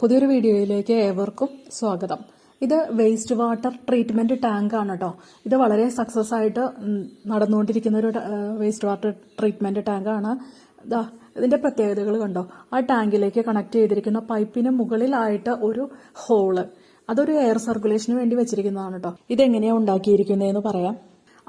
പുതിയൊരു വീഡിയോയിലേക്ക് ഏവർക്കും സ്വാഗതം. ഇത് വേസ്റ്റ് വാട്ടർ ട്രീറ്റ്മെന്റ് ടാങ്ക് ആണ് കേട്ടോ ഇത് വളരെ സക്സസ് ആയിട്ട് നടന്നുകൊണ്ടിരിക്കുന്ന ഒരു വേസ്റ്റ് വാട്ടർ ട്രീറ്റ്മെന്റ് ടാങ്ക് ആണ്. ദാ ഇതിന്റെ പ്രത്യേകതകൾ കണ്ടോ? ആ ടാങ്കിലേക്ക് കണക്ട് ചെയ്തിരിക്കുന്ന പൈപ്പിന് മുകളിലായിട്ട് ഒരു ഹോൾ അതൊരു എയർ സർക്കുലേഷന് വേണ്ടി വെച്ചിരിക്കുന്നതാണ് കേട്ടോ ഇതെങ്ങനെയാണ് ഉണ്ടാക്കിയിരിക്കുന്നതെന്ന് പറയാം.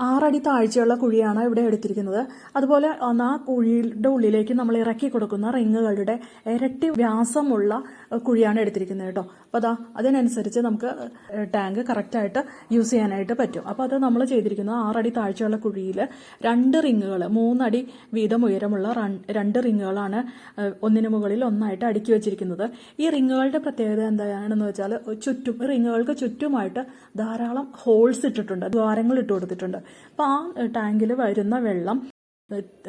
ആറടി താഴ്ചയുള്ള കുഴിയാണ് ഇവിടെ എടുത്തിരിക്കുന്നത്. അതുപോലെ ആ കുഴിയുടെ ഉള്ളിലേക്ക് നമ്മൾ ഇറക്കി കൊടുക്കുന്ന റിങ്ങുകളുടെ ഇരട്ടി വ്യാസമുള്ള കുഴിയാണ് എടുത്തിരിക്കുന്നത് കേട്ടോ. അപ്പോൾ അതാ അതിനനുസരിച്ച് നമുക്ക് ടാങ്ക് കറക്റ്റായിട്ട് യൂസ് ചെയ്യാനായിട്ട് പറ്റും. അപ്പോൾ അത് നമ്മൾ ചെയ്തിരിക്കുന്നത് ആറടി താഴ്ചയുള്ള കുഴിയിൽ രണ്ട് റിങ്ങുകൾ മൂന്നടി വീതം ഉയരമുള്ള രണ്ട് റിങ്ങുകളാണ് ഒന്നിന് മുകളിൽ ഒന്നായിട്ട് അടുക്കി വെച്ചിരിക്കുന്നത്. ഈ റിങ്ങുകളുടെ പ്രത്യേകത എന്താണെന്ന് വെച്ചാൽ ചുറ്റും റിങ്ങുകൾക്ക് ചുറ്റുമായിട്ട് ധാരാളം ഹോൾസ് ഇട്ടിട്ടുണ്ട് ദ്വാരങ്ങൾ ഇട്ട് കൊടുത്തിട്ടുണ്ട്. അപ്പോൾ ആ ടാങ്കിൽ വരുന്ന വെള്ളം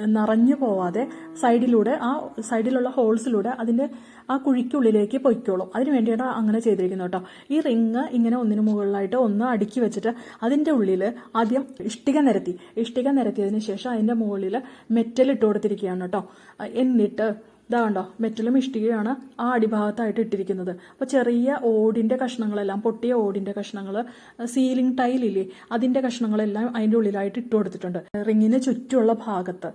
നിറഞ്ഞു പോവാതെ സൈഡിലൂടെ ആ സൈഡിലുള്ള ഹോൾസിലൂടെ അതിന്റെ ആ കുഴിക്കുള്ളിലേക്ക് പൊയ്ക്കോളും. അതിന് വേണ്ടിയിട്ട് അങ്ങനെ ചെയ്തിരിക്കുന്നത് കേട്ടോ. ഈ റിങ് ഇങ്ങനെ ഒന്നിനു മുകളിലായിട്ട് ഒന്ന് അടുക്കി വെച്ചിട്ട് അതിന്റെ ഉള്ളിൽ ആദ്യം ഇഷ്ടിക നിരത്തി. ഇഷ്ടിക നിരത്തിയതിന് ശേഷം അതിന്റെ മുകളിൽ മെറ്റൽ ഇട്ട് കൊടുത്തിരിക്കുകയാണ് കേട്ടോ. എന്നിട്ട് ഇതാ കണ്ടോ മെറ്റലും ഇഷ്ടികയാണ് ആ അടിഭാഗത്തായിട്ട് ഇട്ടിരിക്കുന്നത്. അപ്പോൾ ചെറിയ ഓടിന്റെ കഷ്ണങ്ങളെല്ലാം പൊട്ടിയ ഓടിന്റെ കഷ്ണങ്ങൾ സീലിംഗ് ടൈലില്ലേ അതിന്റെ കഷ്ണങ്ങളെല്ലാം അതിന്റെ ഉള്ളിലായിട്ട് ഇട്ട് കൊടുത്തിട്ടുണ്ട്. റിങ്ങിന് ചുറ്റുമുള്ള ഭാഗത്ത്.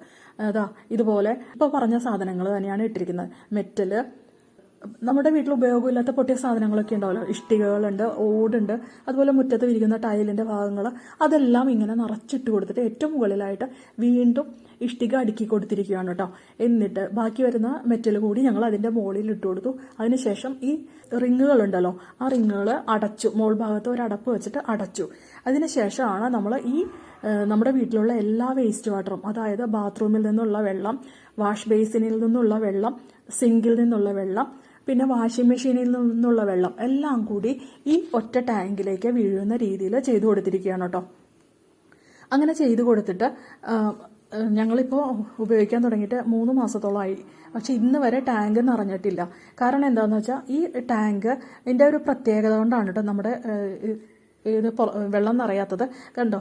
അതാ ഇതുപോലെ ഇപ്പോൾ പറഞ്ഞ സാധനങ്ങൾ തന്നെയാണ് ഇട്ടിരിക്കുന്നത്. മെറ്റൽ നമ്മുടെ വീട്ടിൽ ഉപയോഗമില്ലാത്ത പൊട്ടിയ സാധനങ്ങളൊക്കെ ഉണ്ടാവല്ലോ. ഇഷ്ടികകളുണ്ട് ഓടുണ്ട് അതുപോലെ മുറ്റത്ത് വിരിക്കുന്ന ടൈലിന്റെ ഭാഗങ്ങൾ അതെല്ലാം ഇങ്ങനെ നിറച്ചിട്ട് കൊടുത്തിട്ട് ഏറ്റവും മുകളിലായിട്ട് വീണ്ടും ഇഷ്ടിക അടുക്കി കൊടുത്തിരിക്കുകയാണ് കേട്ടോ. എന്നിട്ട് ബാക്കി വരുന്ന മെറ്റൽ കൂടി ഞങ്ങൾ അതിന്റെ മുകളിൽ ഇട്ട് കൊടുത്തു. അതിനുശേഷം ഈ റിങ്ങുകൾ ഉണ്ടല്ലോ ആ റിങ്ങുകൾ അടച്ചു. മോൾ ഭാഗത്ത് ഒരു അടപ്പ് വെച്ചിട്ട് അടച്ചു. അതിനുശേഷമാണ് നമ്മൾ ഈ നമ്മുടെ വീട്ടിലുള്ള എല്ലാ വേസ്റ്റ് വാട്ടറും അതായത് ബാത്റൂമിൽ നിന്നുള്ള വെള്ളം വാഷ് ബേസിനിൽ നിന്നുള്ള വെള്ളം സിങ്കിൽ നിന്നുള്ള വെള്ളം പിന്നെ വാഷിംഗ് മെഷീനിൽ നിന്നുള്ള വെള്ളം എല്ലാം കൂടി ഈ ഒറ്റ ടാങ്കിലേക്ക് വീഴുന്ന രീതിയിൽ ചെയ്തു കൊടുത്തിരിക്കുകയാണ് കേട്ടോ. അങ്ങനെ ചെയ്തു കൊടുത്തിട്ട് ഞങ്ങളിപ്പോൾ ഉപയോഗിക്കാൻ തുടങ്ങിയിട്ട് മൂന്ന് മാസത്തോളമായി പക്ഷെ ഇന്ന് വരെ ടാങ്ക് നിറഞ്ഞിട്ടില്ല. കാരണം എന്താണെന്ന് വെച്ചാൽ ഈ ടാങ്ക് ഇതിന്റെ ഒരു പ്രത്യേകത കൊണ്ടാണ് കേട്ടോ നമ്മുടെ ഇത് വെള്ളം നിറയാത്തത്. കണ്ടോ?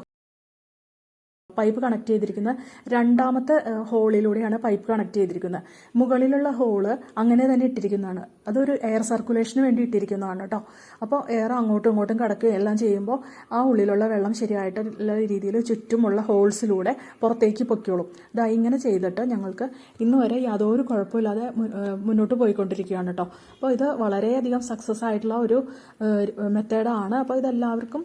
പൈപ്പ് കണക്ട് ചെയ്തിരിക്കുന്ന രണ്ടാമത്തെ ഹോളിലൂടെയാണ് പൈപ്പ് കണക്ട് ചെയ്തിരിക്കുന്നത്. മുകളിലുള്ള ഹോൾ അങ്ങനെ തന്നെ ഇട്ടിരിക്കുന്നതാണ്. അതൊരു എയർ സർക്കുലേഷന് വേണ്ടി ഇട്ടിരിക്കുന്നതാണ് കേട്ടോ അപ്പോൾ എയർ അങ്ങോട്ടും ഇങ്ങോട്ടും കടക്കുകയും എല്ലാം ചെയ്യുമ്പോൾ ആ ഉള്ളിലുള്ള വെള്ളം ശരിയായിട്ടുള്ള രീതിയിൽ ചുറ്റുമുള്ള ഹോൾസിലൂടെ പുറത്തേക്ക് പൊയ്ക്കോളും. ഇതാ ഇങ്ങനെ ചെയ്തിട്ട് ഞങ്ങൾക്ക് ഇന്ന് വരെ യാതൊരു കുഴപ്പമില്ലാതെ മുന്നോട്ട് പോയിക്കൊണ്ടിരിക്കുകയാണ് കേട്ടോ അപ്പോൾ ഇത് വളരെയധികം സക്സസ് ആയിട്ടുള്ള ഒരു മെത്തേഡാണ് അപ്പോൾ ഇതെല്ലാവർക്കും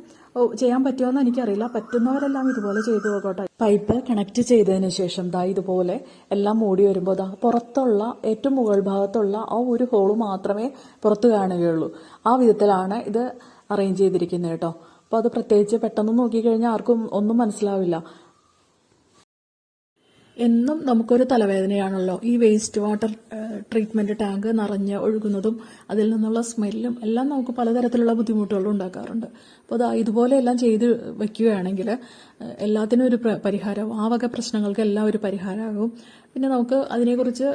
ചെയ്യാൻ പറ്റുമോന്ന് എനിക്കറിയില്ല. പറ്റുന്നവരെല്ലാം ഇതുപോലെ ചെയ്തു നോക്കട്ടെ പൈപ്പ് കണക്ട് ചെയ്തതിന് ശേഷം ദാ ഇതുപോലെ എല്ലാം മൂടി വരുമ്പോൾ ദാ പുറത്തുള്ള ഏറ്റവും മുകൾ ഭാഗത്തുള്ള ആ ഒരു ഹോൾ മാത്രമേ പുറത്ത് കാണുകയുള്ളൂ. ആ വിധത്തിലാണ് ഇത് അറേഞ്ച് ചെയ്തിരിക്കുന്നത് കേട്ടോ. അപ്പോൾ അത് പ്രത്യേകിച്ച് പെട്ടെന്ന് നോക്കിക്കഴിഞ്ഞാൽ ആർക്കും ഒന്നും മനസ്സിലാവില്ല. എന്നും നമുക്കൊരു തലവേദനയാണല്ലോ. ഈ വേസ്റ്റ് വാട്ടർ ട്രീറ്റ്മെന്റ് ടാങ്ക് നിറഞ്ഞ് ഒഴുകുന്നതും അതിൽ നിന്നുള്ള സ്മെല്ലും എല്ലാം നമുക്ക് പലതരത്തിലുള്ള ബുദ്ധിമുട്ടുകളും ഉണ്ടാക്കാറുണ്ട്. അപ്പോൾ അതാ ഇതുപോലെ എല്ലാം ചെയ്ത് വെക്കുകയാണെങ്കിൽ എല്ലാത്തിനും ഒരു പരിഹാരവും പരിഹാരം ആ വക പ്രശ്നങ്ങൾക്ക് എല്ലാം ഒരു പരിഹാരമാകും. പിന്നെ നമുക്ക് അതിനെക്കുറിച്ച്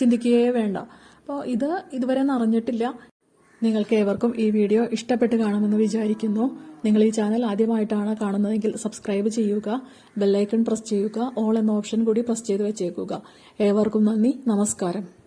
ചിന്തിക്കുകയേ വേണ്ട. അപ്പോൾ ഇത് ഇതുവരെ നിറഞ്ഞിട്ടില്ല. നിങ്ങൾക്ക് ഏവർക്കും ഈ വീഡിയോ ഇഷ്ടപ്പെട്ട് കാണുമെന്ന് വിചാരിക്കുന്നു. നിങ്ങൾ ഈ ചാനൽ ആദ്യമായിട്ടാണ് കാണുന്നതെങ്കിൽ സബ്സ്ക്രൈബ് ചെയ്യുക ബെല്ലൈക്കൺ പ്രസ് ചെയ്യുക ഓൾ എന്ന ഓപ്ഷൻ കൂടി പ്രസ് ചെയ്ത് വെച്ചേക്കുക. ഏവർക്കും നന്ദി നമസ്കാരം.